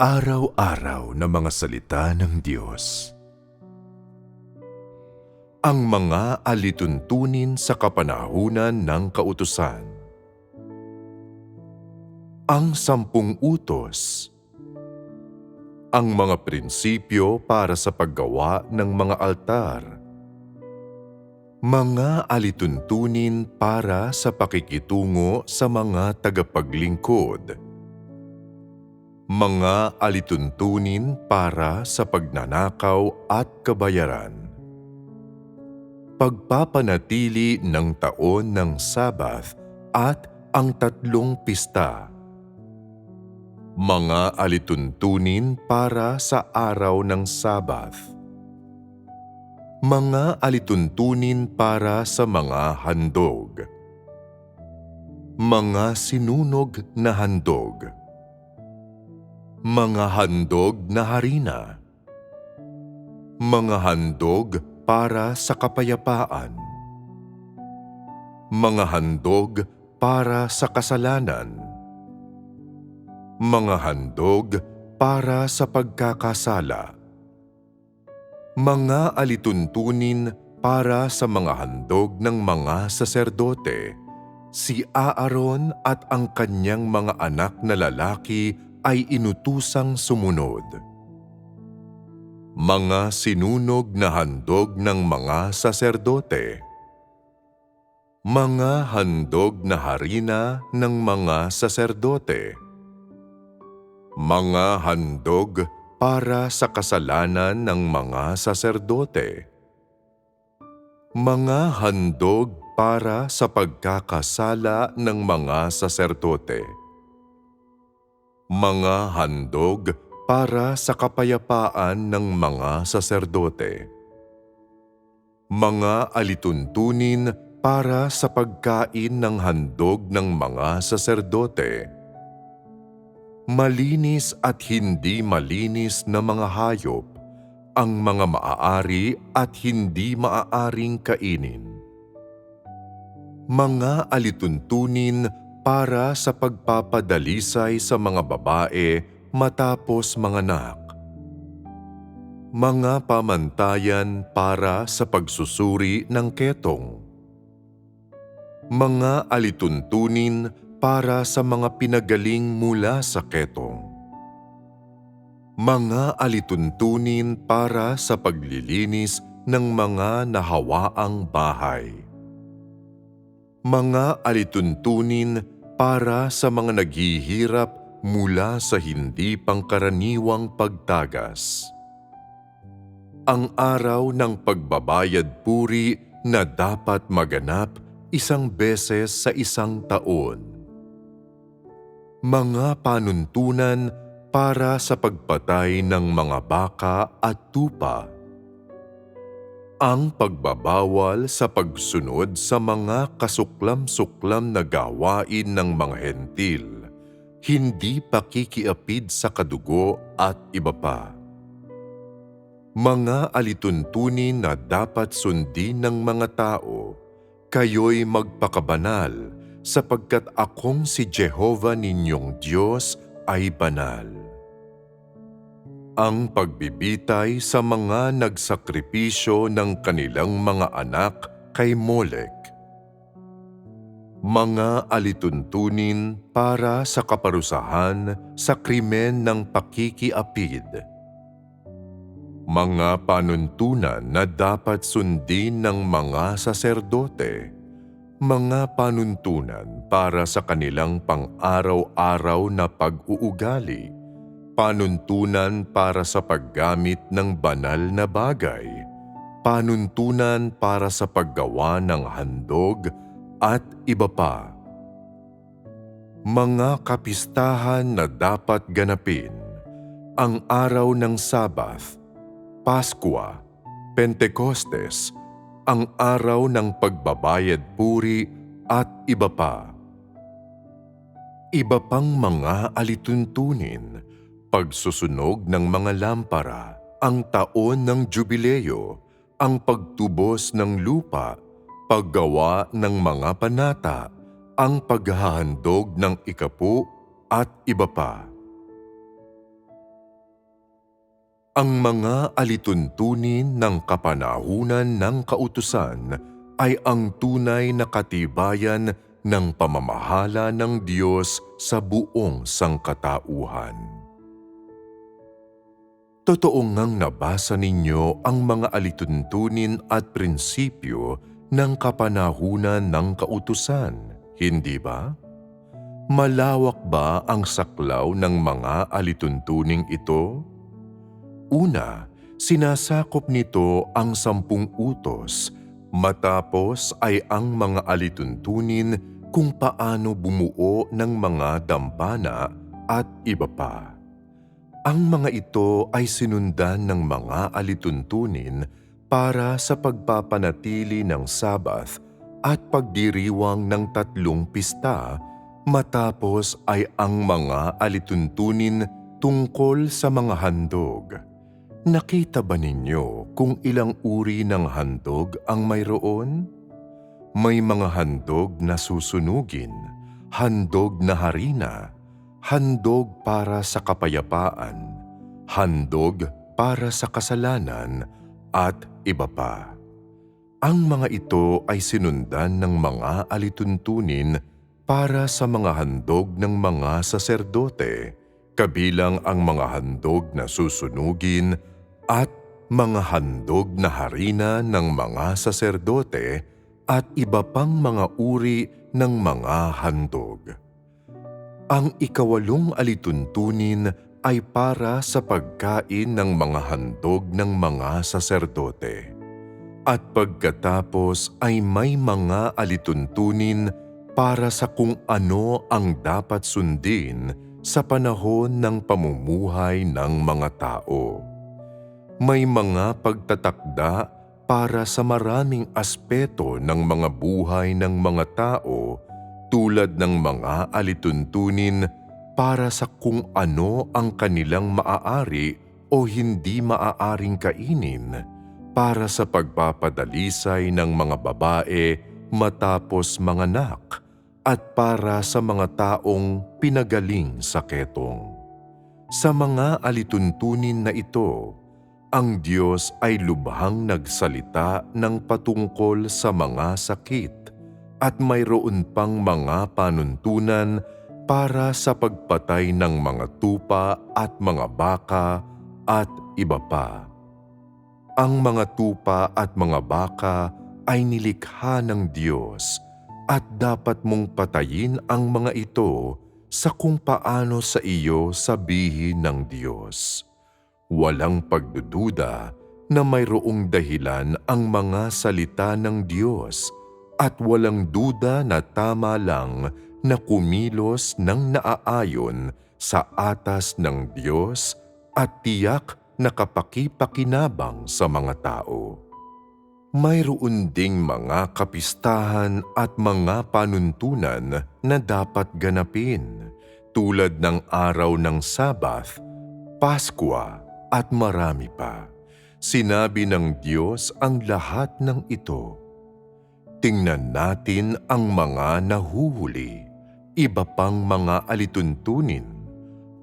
Pang-araw-araw na mga salita ng Diyos. Ang mga alituntunin sa kapanahunan ng kautusan. Ang sampung utos. Ang mga prinsipyo para sa paggawa ng mga altar. Mga alituntunin para sa pakikitungo sa mga tagapaglingkod mga alituntunin para sa pagnanakaw at kabayaran. Pagpapanatili ng taon ng Sabath at ang tatlong pista. Mga alituntunin para sa araw ng Sabath. Mga alituntunin para sa mga handog. Mga sinunog na handog mga handog na harina. Mga handog para sa kapayapaan. Mga handog para sa kasalanan. Mga handog para sa pagkakasala. Mga alituntunin para sa mga handog ng mga saserdote, si Aaron at ang kanyang mga anak na lalaki ay inutusang sumunod. Mga sinunog na handog ng mga saserdote. Mga handog na harina ng mga saserdote. Mga handog para sa kasalanan ng mga saserdote. Mga handog para sa pagkakasala ng mga saserdote mga handog para sa kapayapaan ng mga saserdote. Mga alituntunin para sa pagkain ng handog ng mga saserdote. Malinis at hindi malinis na mga hayop ang mga maaari at hindi maaaring kainin. Mga alituntunin para sa pagpapadalisay sa mga babae matapos manganak. Mga pamantayan para sa pagsusuri ng ketong. Mga alituntunin para sa mga pinagaling mula sa ketong. Mga alituntunin para sa paglilinis ng mga nahawaang bahay mga alituntunin para sa mga naghihirap mula sa hindi pangkaraniwang pagtagas. Ang araw ng pagbabayad puri na dapat maganap isang beses sa isang taon. Mga panuntunan para sa pagpatay ng mga baka at tupa ang pagbabawal sa pagsunod sa mga kasuklam-suklam na gawain ng mga hentil, hindi pakikiapid sa kadugo at iba pa. Mga alituntunin na dapat sundin ng mga tao, kayo'y magpakabanal sapagkat akong si Jehovah ninyong Diyos ay banal ang pagbibitay sa mga nagsakripisyo ng kanilang mga anak kay Molek. Mga alituntunin para sa kaparusahan sa krimen ng pakikiapid. Mga panuntunan na dapat sundin ng mga saserdote. Mga panuntunan para sa kanilang pang-araw-araw na pag-uugali panuntunan para sa paggamit ng banal na bagay, panuntunan para sa paggawa ng handog at iba pa. Mga kapistahan na dapat ganapin, ang araw ng Sabath, Paskwa, Pentecostes, ang araw ng pagbabayad puri at iba pa. Iba pang mga alituntunin pagsusunog ng mga lampara, ang taon ng jubileo, ang pagtubos ng lupa, paggawa ng mga panata, ang paghahandog ng ikapu at iba pa. Ang mga alituntunin ng kapanahunan ng kautusan ay ang tunay na katibayan ng pamamahala ng Diyos sa buong sangkatauhan. Totoo ngang nabasa ninyo ang mga alituntunin at prinsipyo ng kapanahunan ng kautusan, hindi ba? Malawak ba ang saklaw ng mga alituntuning ito? Una, sinasakop nito ang sampung utos, matapos ay ang mga alituntunin kung paano bumuo ng mga dampana at iba pa. Ang mga ito ay sinundan ng mga alituntunin para sa pagpapanatili ng Sabath at pagdiriwang ng tatlong pista matapos ay ang mga alituntunin tungkol sa mga handog. Nakita ba ninyo kung ilang uri ng handog ang mayroon? May mga handog na susunugin, handog na harina, handog para sa kapayapaan, handog para sa kasalanan, at iba pa. Ang mga ito ay sinundan ng mga alituntunin para sa mga handog ng mga saserdote, kabilang ang mga handog na susunugin at mga handog na harina ng mga saserdote at iba pang mga uri ng mga handog. Ang ikawalong alituntunin ay para sa pagkain ng mga handog ng mga saserdote. At pagkatapos ay may mga alituntunin para sa kung ano ang dapat sundin sa panahon ng pamumuhay ng mga tao. May mga pagtatakda para sa maraming aspeto ng mga buhay ng mga tao tulad ng mga alituntunin para sa kung ano ang kanilang maaari o hindi maaaring kainin para sa pagpapadalisay ng mga babae matapos manganak at para sa mga taong pinagaling sa ketong. Sa mga alituntunin na ito, ang Diyos ay lubhang nagsalita ng patungkol sa mga sakit at mayroon pang mga panuntunan para sa pagpatay ng mga tupa at mga baka at iba pa. Ang mga tupa at mga baka ay nilikha ng Diyos at dapat mong patayin ang mga ito sa kung paano sa iyo sabihin ng Diyos. Walang pagdududa na mayroong dahilan ang mga salita ng Diyos at walang duda na tama lang na kumilos ng naaayon sa atas ng Diyos at tiyak na kapakipakinabang sa mga tao. Mayroon ding mga kapistahan at mga panuntunan na dapat ganapin tulad ng araw ng Sabath, Paskwa at marami pa. Sinabi ng Diyos ang lahat ng ito. Tingnan natin ang mga nahuhuli, iba pang mga alituntunin,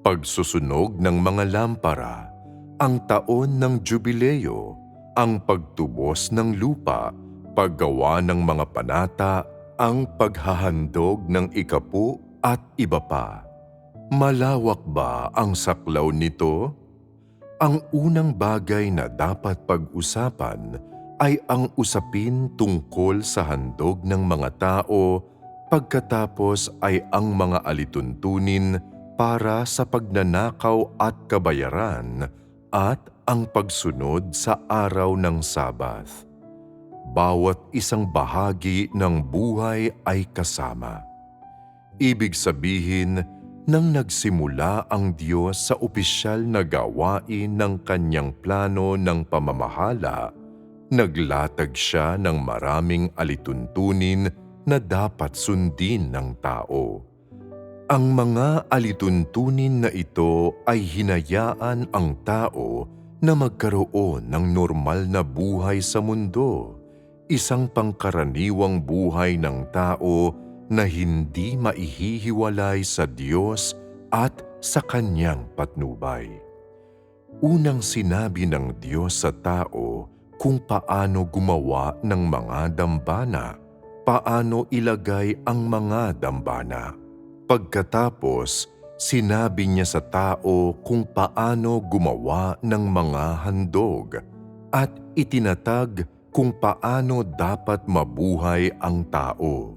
pagsusunog ng mga lampara, ang taon ng jubileo, ang pagtubos ng lupa, paggawa ng mga panata, ang paghahandog ng ikapu at iba pa. Malawak ba ang saklaw nito? Ang unang bagay na dapat pag-usapan ay ang usapin tungkol sa handog ng mga tao pagkatapos ay ang mga alituntunin para sa pagnanakaw at kabayaran at ang pagsunod sa araw ng Sabath. Bawat isang bahagi ng buhay ay kasama. Ibig sabihin, nang nagsimula ang Diyos sa opisyal na gawain ng kanyang plano ng pamamahala, naglatag siya ng maraming alituntunin na dapat sundin ng tao. Ang mga alituntunin na ito ay hinayaan ang tao na magkaroon ng normal na buhay sa mundo, isang pangkaraniwang buhay ng tao na hindi maihihiwalay sa Diyos at sa Kanyang patnubay. Unang sinabi ng Diyos sa tao kung paano gumawa ng mga dambana, paano ilagay ang mga dambana. Pagkatapos, sinabi niya sa tao kung paano gumawa ng mga handog at itinatag kung paano dapat mabuhay ang tao,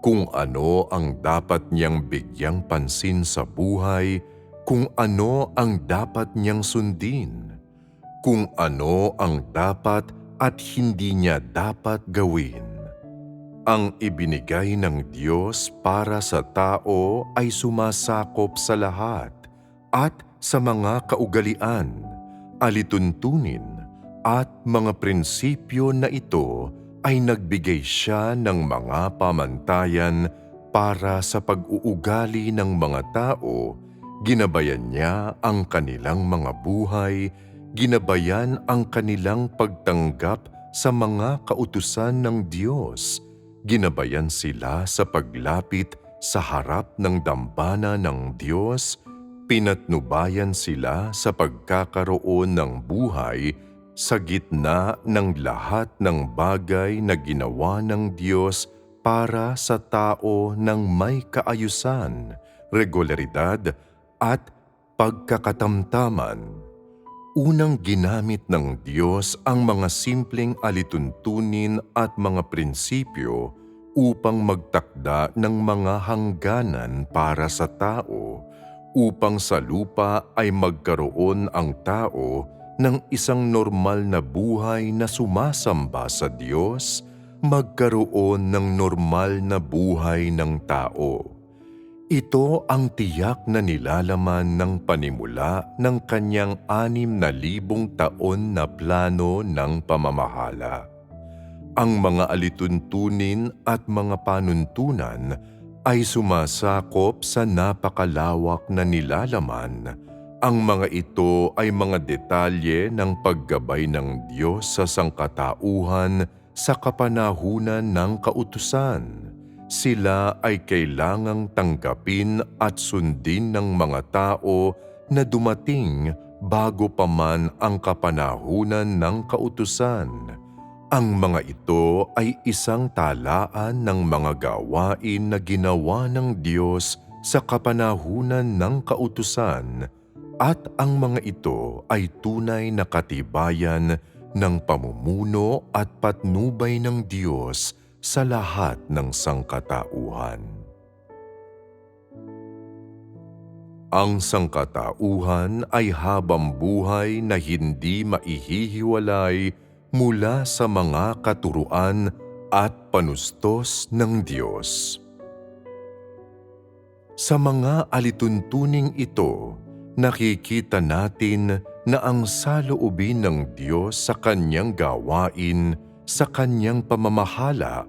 kung ano ang dapat niyang bigyang pansin sa buhay, kung ano ang dapat niyang sundin, kung ano ang dapat at hindi niya dapat gawin. Ang ibinigay ng Diyos para sa tao ay sumasakop sa lahat at sa mga kaugalian, alituntunin at mga prinsipyo na ito ay nagbigay siya ng mga pamantayan para sa pag-uugali ng mga tao, ginabayan niya ang kanilang mga buhay, ginabayan ang kanilang pagtanggap sa mga kautusan ng Diyos, ginabayan sila sa paglapit sa harap ng dambana ng Diyos, pinatnubayan sila sa pagkakaroon ng buhay sa gitna ng lahat ng bagay na ginawa ng Diyos para sa tao ng may kaayusan, regularidad at pagkakatamtaman. Unang ginamit ng Diyos ang mga simpleng alituntunin at mga prinsipyo upang magtakda ng mga hangganan para sa tao, upang sa lupa ay magkaroon ang tao ng isang normal na buhay na sumasamba sa Diyos, magkaroon ng normal na buhay ng tao. Ito ang tiyak na nilalaman ng panimula ng kanyang anim na libong taon na plano ng pamamahala. Ang mga alituntunin at mga panuntunan ay sumasakop sa napakalawak na nilalaman. Ang mga ito ay mga detalye ng paggabay ng Diyos sa sangkatauhan sa kapanahunan ng kautusan sila ay kailangang tanggapin at sundin ng mga tao na dumating bago pa man ang kapanahunan ng kautusan. Ang mga ito ay isang talaan ng mga gawain na ginawa ng Diyos sa kapanahunan ng kautusan at ang mga ito ay tunay na katibayan ng pamumuno at patnubay ng Diyos sa lahat ng sangkatauhan. Ang sangkatauhan ay habang buhay na hindi maihihiwalay mula sa mga katuruan at panustos ng Diyos. Sa mga alituntuning ito, nakikita natin na ang saloobin ng Diyos sa kanyang gawain sa kanyang pamamahala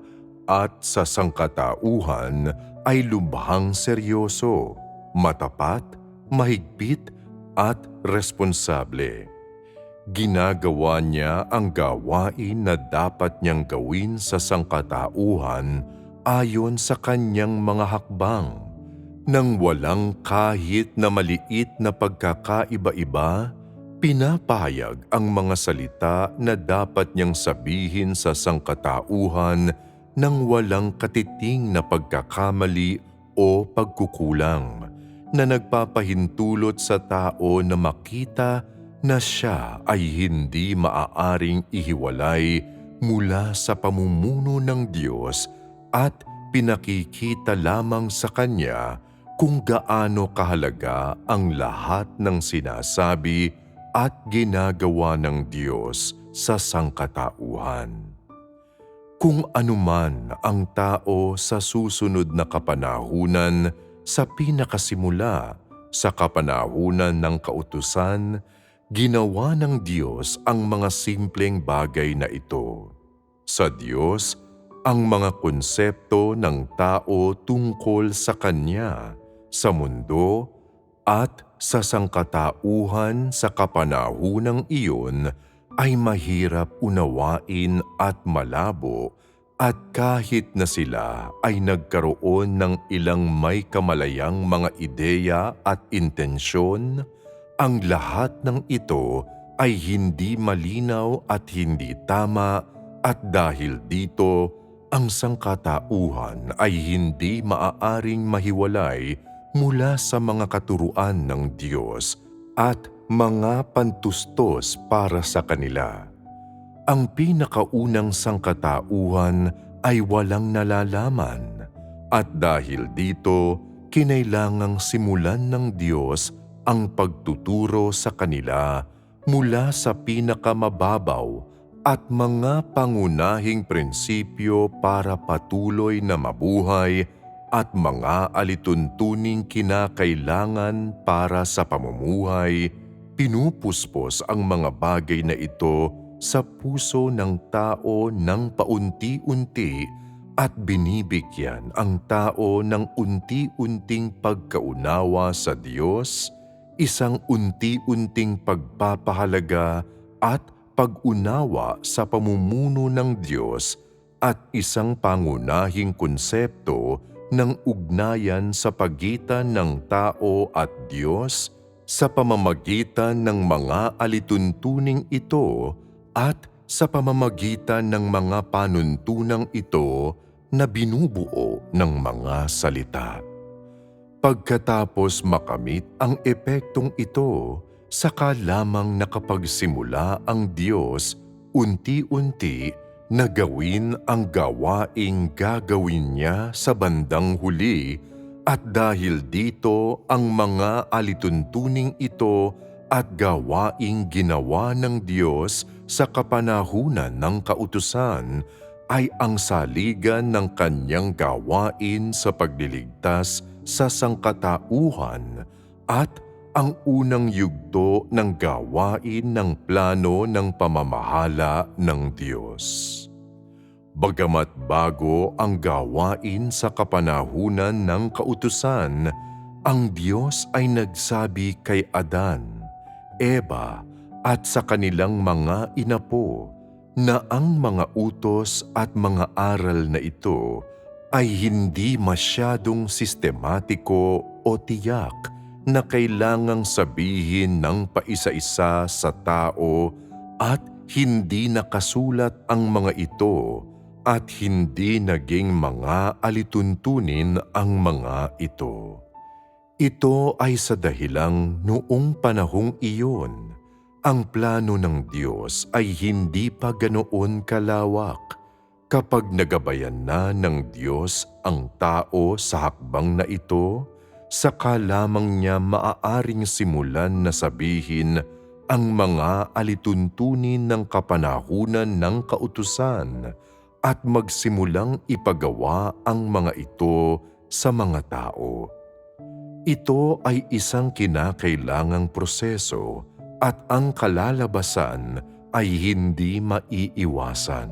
at sa sangkatauhan ay lubhang seryoso, matapat, mahigpit at responsable. Ginagawa niya ang gawain na dapat niyang gawin sa sangkatauhan ayon sa kanyang mga hakbang nang walang kahit na maliit na pagkakaiba-iba Pinapahayag ang mga salita na dapat niyang sabihin sa sangkatauhan nang walang katiting na pagkakamali o pagkukulang na nagpapahintulot sa tao na makita na siya ay hindi maaaring ihiwalay mula sa pamumuno ng Diyos at pinakikita lamang sa Kanya kung gaano kahalaga ang lahat ng sinasabi at ginagawa ng Diyos sa sangkatauhan. Kung anuman ang tao sa susunod na kapanahunan sa pinakasimula sa kapanahunan ng kautusan, ginawa ng Diyos ang mga simpleng bagay na ito. Sa Diyos, ang mga konsepto ng tao tungkol sa Kanya, sa mundo, at sa sangkatauhan sa kapanahunang iyon ay mahirap unawain at malabo at kahit na sila ay nagkaroon ng ilang may kamalayang mga ideya at intensyon, ang lahat ng ito ay hindi malinaw at hindi tama at dahil dito, ang sangkatauhan ay hindi maaaring mahiwalay mula sa mga katuruan ng Diyos at mga pantustos para sa kanila. Ang pinakaunang sangkatauhan ay walang nalalaman at dahil dito, kinailangang simulan ng Diyos ang pagtuturo sa kanila mula sa pinakamababaw at mga pangunahing prinsipyo para patuloy na mabuhay at mga alituntuning kinakailangan para sa pamumuhay, pinupuspos ang mga bagay na ito sa puso ng tao ng paunti-unti at binibigyan ang tao ng unti-unting pagkaunawa sa Diyos, isang unti-unting pagpapahalaga at pag-unawa sa pamumuno ng Diyos at isang pangunahing konsepto ng ugnayan sa pagitan ng tao at Diyos sa pamamagitan ng mga alituntuning ito at sa pamamagitan ng mga panuntunang ito na binubuo ng mga salita. Pagkatapos makamit ang epektong ito, saka lamang nakapagsimula ang Diyos unti-unti na gawin ang gawaing gagawin niya sa bandang huli at dahil dito ang mga alituntuning ito at gawaing ginawa ng Diyos sa kapanahunan ng kautusan ay ang saligan ng kanyang gawain sa pagliligtas sa sangkatauhan at ang unang yugto ng gawain ng plano ng pamamahala ng Diyos. Bagamat bago ang gawain sa kapanahunan ng kautusan, ang Diyos ay nagsabi kay Adan, Eva at sa kanilang mga inapo na ang mga utos at mga aral na ito ay hindi masyadong sistematiko o tiyak na kailangang sabihin ng paisa-isa sa tao at hindi nakasulat ang mga ito at hindi naging mga alituntunin ang mga ito. Ito ay sa dahilang noong panahong iyon, ang plano ng Diyos ay hindi pa ganoon kalawak kapag nagabayan na ng Diyos ang tao sa hakbang na ito, saka lamang niya maaaring simulan na sabihin ang mga alituntunin ng kapanahunan ng kautusan at magsimulang ipagawa ang mga ito sa mga tao. Ito ay isang kinakailangang proseso at ang kalalabasan ay hindi maiiwasan.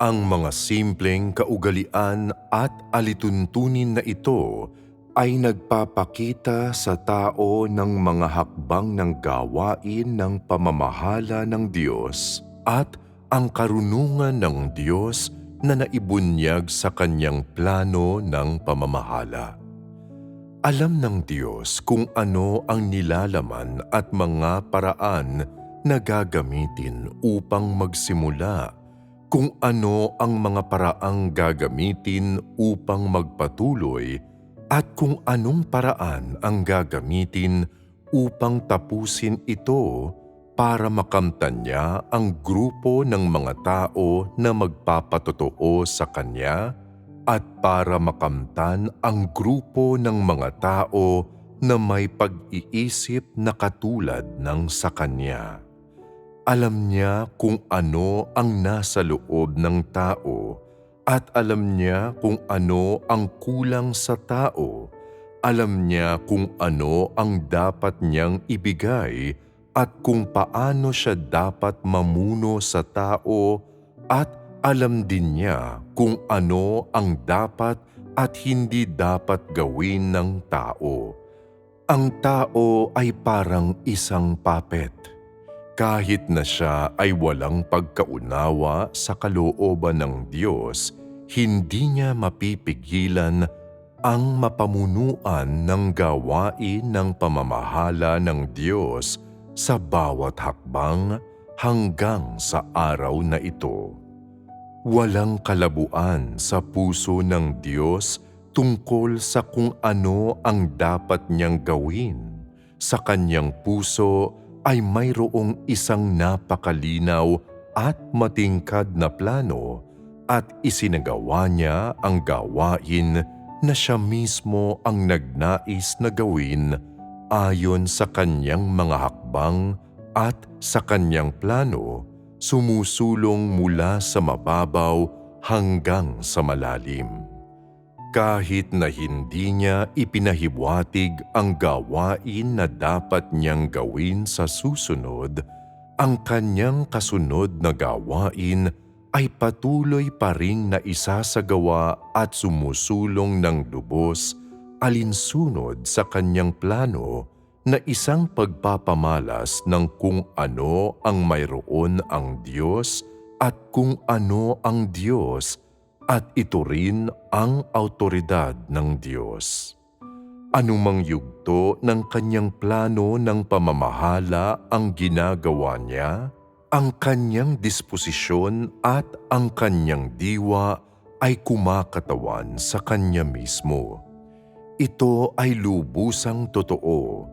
Ang mga simpleng kaugalian at alituntunin na ito ay nagpapakita sa tao ng mga hakbang ng gawain ng pamamahala ng Diyos at ang karunungan ng Diyos na naibunyag sa kanyang plano ng pamamahala. Alam ng Diyos kung ano ang nilalaman at mga paraan na gagamitin upang magsimula, kung ano ang mga paraang gagamitin upang magpatuloy at kung anong paraan ang gagamitin upang tapusin ito para makamtan niya ang grupo ng mga tao na magpapatotoo sa Kanya at para makamtan ang grupo ng mga tao na may pag-iisip na katulad ng sa Kanya. Alam niya kung ano ang nasa loob ng tao at alam niya kung ano ang kulang sa tao. Alam niya kung ano ang dapat niyang ibigay at kung paano siya dapat mamuno sa tao at alam din niya kung ano ang dapat at hindi dapat gawin ng tao. Ang tao ay parang isang puppet. Kahit na siya ay walang pagkaunawa sa kalooban ng Diyos, hindi niya mapipigilan ang mapamunuan ng gawain ng pamamahala ng Diyos sa bawat hakbang hanggang sa araw na ito. Walang kalabuan sa puso ng Diyos tungkol sa kung ano ang dapat niyang gawin. Sa kanyang puso ay mayroong isang napakalinaw at matingkad na plano at isinagawa niya ang gawain na siya mismo ang nagnais na gawin ayon sa kanyang mga hakbang at sa kanyang plano sumusulong mula sa mababaw hanggang sa malalim. Kahit na hindi niya ipinahiwatig ang gawain na dapat niyang gawin sa susunod, ang kanyang kasunod na gawain ay patuloy pa ring naisasagawa at sumusulong ng lubos alinsunod sa kanyang plano na isang pagpapamalas ng kung ano ang mayroon ang Diyos at kung ano ang Diyos at ito rin ang autoridad ng Diyos. Anumang yugto ng kanyang plano ng pamamahala ang ginagawa niya, ang kanyang disposisyon at ang kanyang diwa ay kumakatawan sa kanya mismo. Ito ay lubusang totoo.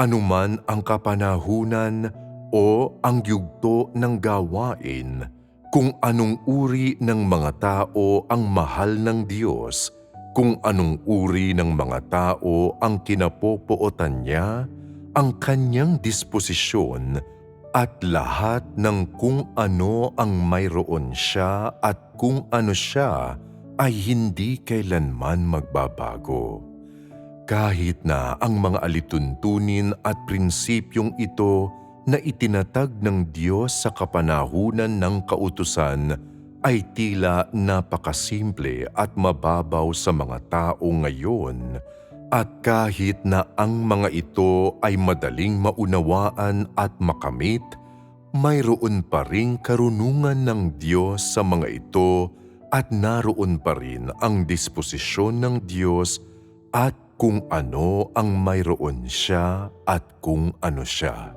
Anuman ang kapanahunan o ang yugto ng gawain, kung anong uri ng mga tao ang mahal ng Diyos, kung anong uri ng mga tao ang kinapopootan niya, ang kanyang disposisyon at lahat ng kung ano ang mayroon siya at kung ano siya ay hindi kailanman magbabago. Kahit na ang mga alituntunin at prinsipyong ito na itinatag ng Diyos sa kapanahunan ng kautusan ay tila napakasimple at mababaw sa mga tao ngayon. At kahit na ang mga ito ay madaling maunawaan at makamit, mayroon pa ring karunungan ng Diyos sa mga ito at naroon pa rin ang disposisyon ng Diyos at kung ano ang mayroon siya at kung ano siya.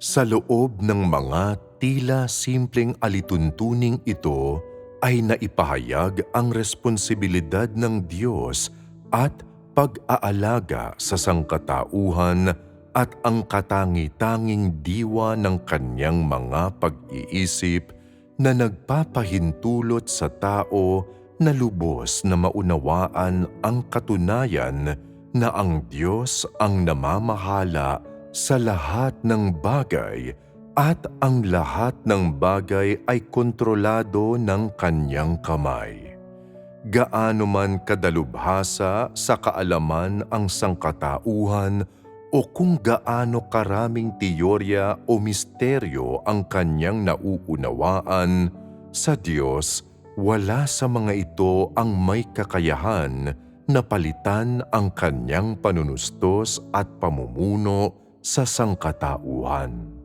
Sa loob ng mga tila simpleng alituntuning ito ay naipahayag ang responsibilidad ng Diyos at pag-aalaga sa sangkatauhan at ang katangi-tanging diwa ng kanyang mga pag-iisip na nagpapahintulot sa tao na lubos na maunawaan ang katunayan na ang Diyos ang namamahala sa lahat ng bagay at ang lahat ng bagay ay kontrolado ng kanyang kamay. Gaano man kadalubhasa sa kaalaman ang sangkatauhan o kung gaano karaming teorya o misteryo ang kanyang nauunawaan, sa Diyos wala sa mga ito ang may kakayahan na palitan ang kanyang panunustos at pamumuno sa sangkatauhan.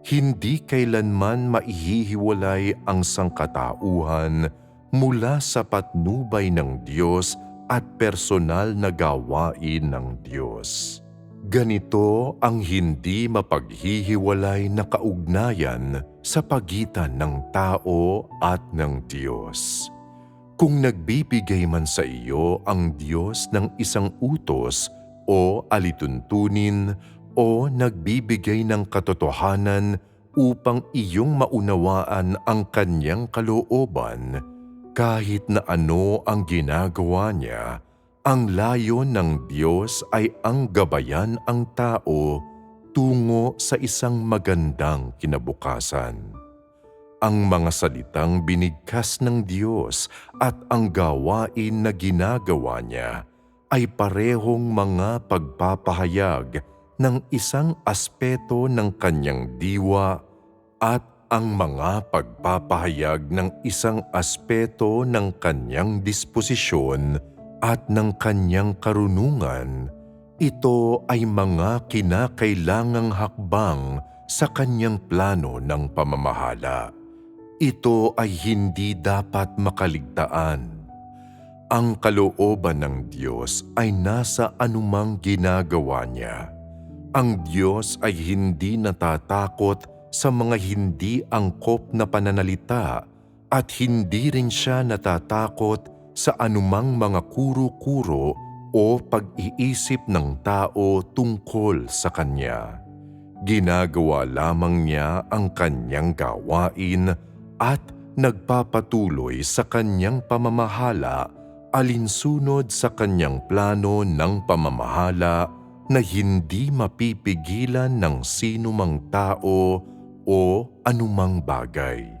Hindi kailanman maihihiwalay ang sangkatauhan mula sa patnubay ng Diyos at personal na gawain ng Diyos. Ganito ang hindi mapaghihiwalay na kaugnayan sa pagitan ng tao at ng Diyos. Kung nagbibigay man sa iyo ang Diyos ng isang utos o alituntunin o nagbibigay ng katotohanan upang iyong maunawaan ang kanyang kalooban, kahit na ano ang ginagawa niya, ang layon ng Diyos ay ang gabayan ang tao tungo sa isang magandang kinabukasan. Ang mga salitang binigkas ng Diyos at ang gawain na ginagawa niya ay parehong mga pagpapahayag ng isang aspeto ng kanyang diwa at ang mga pagpapahayag ng isang aspeto ng kanyang disposisyon at ng kanyang karunungan, ito ay mga kinakailangang hakbang sa kanyang plano ng pamamahala. Ito ay hindi dapat makaligtaan. Ang kalooban ng Diyos ay nasa anumang ginagawa niya. Ang Diyos ay hindi natatakot sa mga hindi angkop na pananalita at hindi rin siya natatakot sa anumang mga kuro-kuro o pag-iisip ng tao tungkol sa Kanya. Ginagawa lamang niya ang Kanyang gawain at nagpapatuloy sa Kanyang pamamahala alinsunod sa Kanyang plano ng pamamahala na hindi mapipigilan ng sino mang tao o anumang bagay.